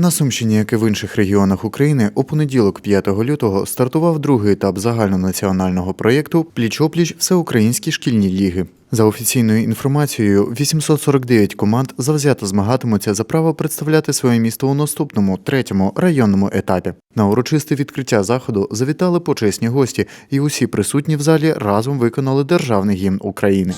На Сумщині, як і в інших регіонах України, у понеділок, 5 лютого, стартував другий етап загальнонаціонального проєкту Пліч-опліч Всеукраїнські шкільні ліги. За офіційною інформацією, 849 команд завзято змагатимуться за право представляти своє місто у наступному третьому районному етапі. На урочисте відкриття заходу завітали почесні гості, і усі присутні в залі разом виконали державний гімн України.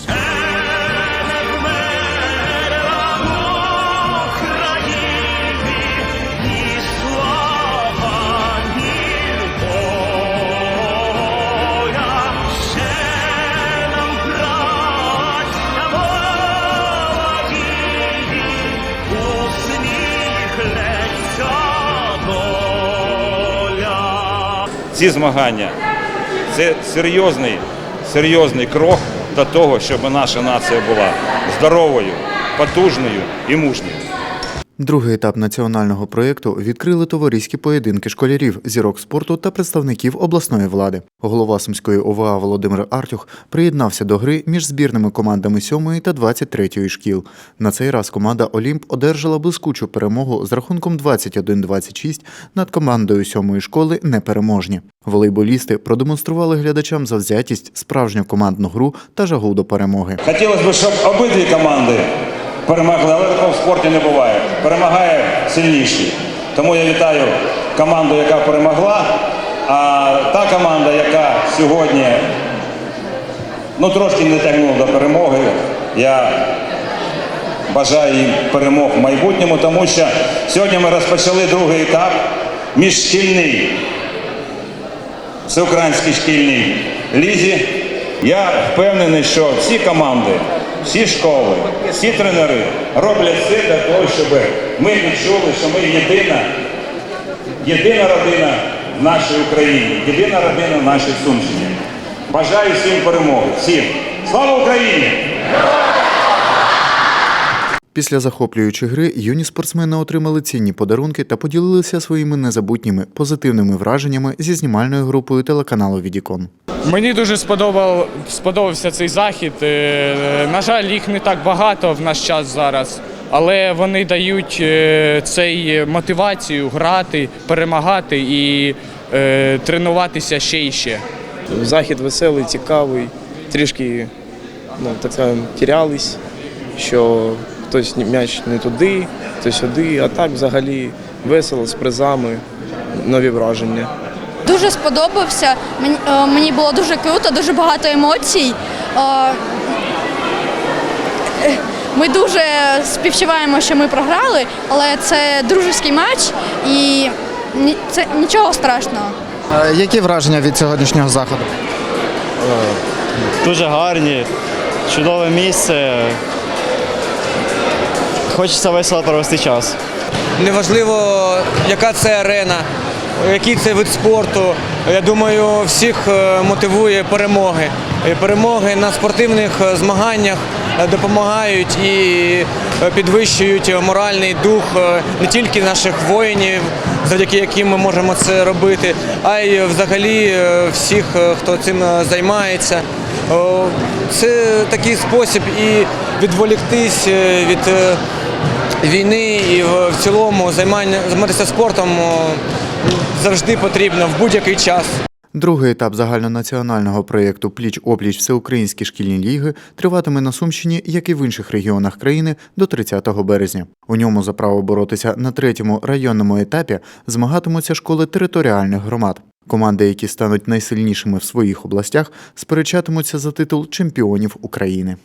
Ці змагання це серйозний, серйозний крок до того, щоб наша нація була здоровою, потужною і мужньою. Другий етап національного проєкту відкрили товариські поєдинки школярів, зірок спорту та представників обласної влади. Голова Сумської ОВА Володимир Артюх приєднався до гри між збірними командами 7 та 23 шкіл. На цей раз команда Олімп одержала блискучу перемогу з рахунком 21-26 над командою 7 школи непереможні. Волейболісти продемонстрували глядачам завзятість, справжню командну гру та жагу до перемоги. Хотілося б, щоб обидві команди перемогли, але такого в спорті не буває. Перемагає сильніший. Тому я вітаю команду, яка перемогла. А та команда, яка сьогодні ну, трошки не тягнула до перемоги, я бажаю їм перемог в майбутньому, тому що сьогодні ми розпочали другий етап міжшкільний всеукраїнській шкільній лізі. Я впевнений, що всі команди, всі школи, всі тренери роблять все для того, щоб ми відчули, що ми єдина, єдина родина в нашій Україні, єдина родина в нашій Сумщині. Бажаю всім перемоги. Всім. Слава Україні! Після захоплюючої гри юні спортсмени отримали цінні подарунки та поділилися своїми незабутніми позитивними враженнями зі знімальною групою телеканалу Відікон. Мені дуже сподобав, сподобався цей захід. Е, На жаль, їх не так багато в наш час зараз, але вони дають е, цей мотивацію грати, перемагати і е, тренуватися ще і ще. Захід веселий, цікавий. Трішки, ну так скажемо, тірялись, що хтось м'яч не туди, хтось сюди, а так взагалі весело з призами, нові враження. Дуже сподобався. Мені, е, було дуже круто, дуже багато емоцій. Е, е, Ми дуже співчуваємо, що ми програли, але це дружеський матч і це нічого страшного. Е, Які враження від сьогоднішнього заходу? дуже гарні, чудове місце. Хочеться весело провести час. Неважливо, яка це арена, який це вид спорту. Я думаю, всіх е, мотивує перемоги. Перемоги на спортивних е, змаганнях е, допомагають і підвищують моральний дух не тільки наших воїнів, завдяки яким ми можемо це робити, а й взагалі всіх, хто цим займається. Це такий спосіб і відволіктись від війни і в цілому займання займатися спортом завжди потрібно в будь-який час. Другий етап загальнонаціонального проєкту Пліч опліч Всеукраїнські шкільні ліги триватиме на Сумщині, як і в інших регіонах країни, до 30 березня. У ньому за право боротися на третьому районному етапі змагатимуться школи територіальних громад. Команди, які стануть найсильнішими в своїх областях, сперечатимуться за титул чемпіонів України.